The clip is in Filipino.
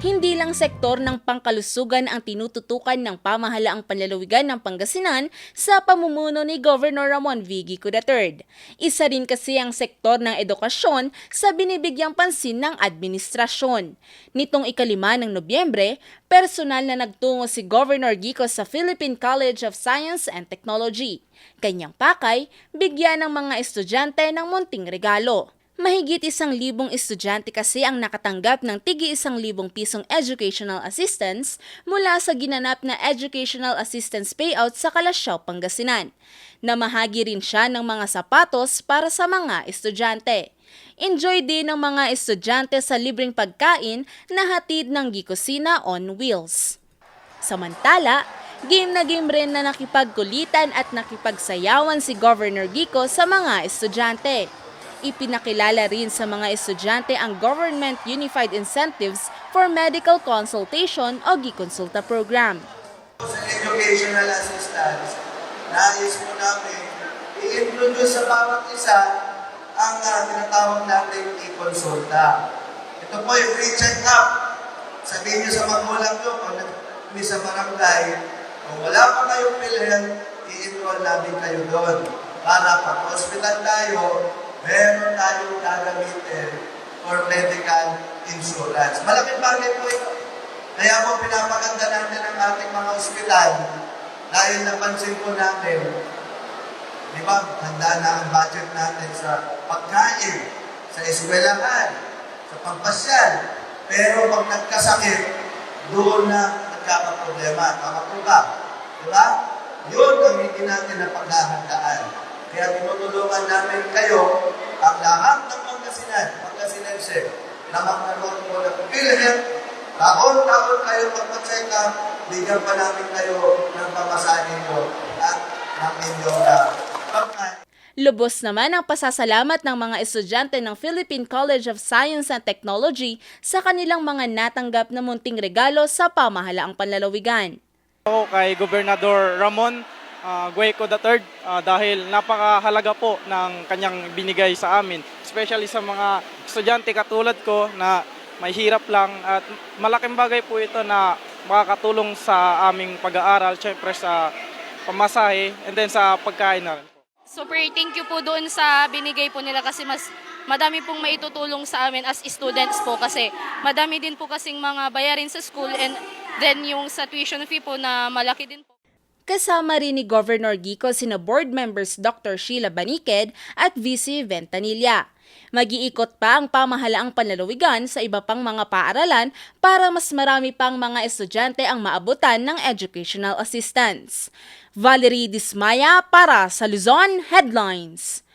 Hindi lang sektor ng pangkalusugan ang tinututukan ng pamahalaang panlalawigan ng Pangasinan sa pamumuno ni Governor Ramon V. Gico III. Isa rin kasi ang sektor ng edukasyon sa binibigyang pansin ng administrasyon. Nitong ikalima ng Nobyembre, personal na nagtungo si Governor Gico sa Philippine College of Science and Technology. Kanyang pakay, bigyan ng mga estudyante ng munting regalo. Mahigit isang libong estudyante kasi ang nakatanggap ng tigi isang libong pisong educational assistance mula sa ginanap na Educational Assistance Payout sa Kalasyaw, Pangasinan. Namahagi rin siya ng mga sapatos para sa mga estudyante. Enjoy din ng mga estudyante sa libreng pagkain na hatid ng Gicosina on Wheels. Samantala, game na game rin na nakipagkulitan at nakipagsayawan si Governor Gico sa mga estudyante. Ipinakilala rin sa mga estudyante ang Government Unified Incentives for Medical Consultation o GIConsulta program. Sa educational assistance, nais po namin i-introduce sa bawat isa ang uh, tinatawag natin i-consulta. Ito po yung free check-up. Sabihin niyo sa magulang niyo, kung nag sa barangay, kung wala pa kayong PhilHealth, i-enroll namin kayo doon. Para pag hospital tayo, meron tayong gagamitin for medical insurance. Malaking bagay po ito. Kaya po pinapaganda natin ang ating mga ospital dahil napansin po natin, di ba, handa na ang budget natin sa pagkain, sa eskwelahan, sa pagpasyal. Pero pag nagkasakit, doon na nagkakaproblema. Tama po ba? Di ba? Yun ang hindi natin napaghahandaan. Kaya tinutulungan namin kayo, ang lahat ng Pangasinan, Pangasinense, na magkaroon po ng PhilHealth, taon-taon kayo magpa-check up, bigyan pa namin kayo ng pamasahe nyo at ng inyong uh, pagkain. Lubos naman ang pasasalamat ng mga estudyante ng Philippine College of Science and Technology sa kanilang mga natanggap na munting regalo sa pamahalaang panlalawigan. Ako kay Gobernador Ramon uh, Gueco III uh, dahil napakahalaga po ng kanyang binigay sa amin. Especially sa mga estudyante katulad ko na may hirap lang at malaking bagay po ito na makakatulong sa aming pag-aaral, syempre sa pamasahe and then sa pagkain na rin. Super thank you po doon sa binigay po nila kasi mas madami pong maitutulong sa amin as students po kasi madami din po kasing mga bayarin sa school and then yung sa tuition fee po na malaki din po. Kasama rin ni Governor Gico sina board members Dr. Sheila Baniked at VC Ventanilla. Mag-iikot pa ang pamahalaang panlalawigan sa iba pang mga paaralan para mas marami pang mga estudyante ang maabutan ng educational assistance. Valerie Dismaya para sa Luzon Headlines.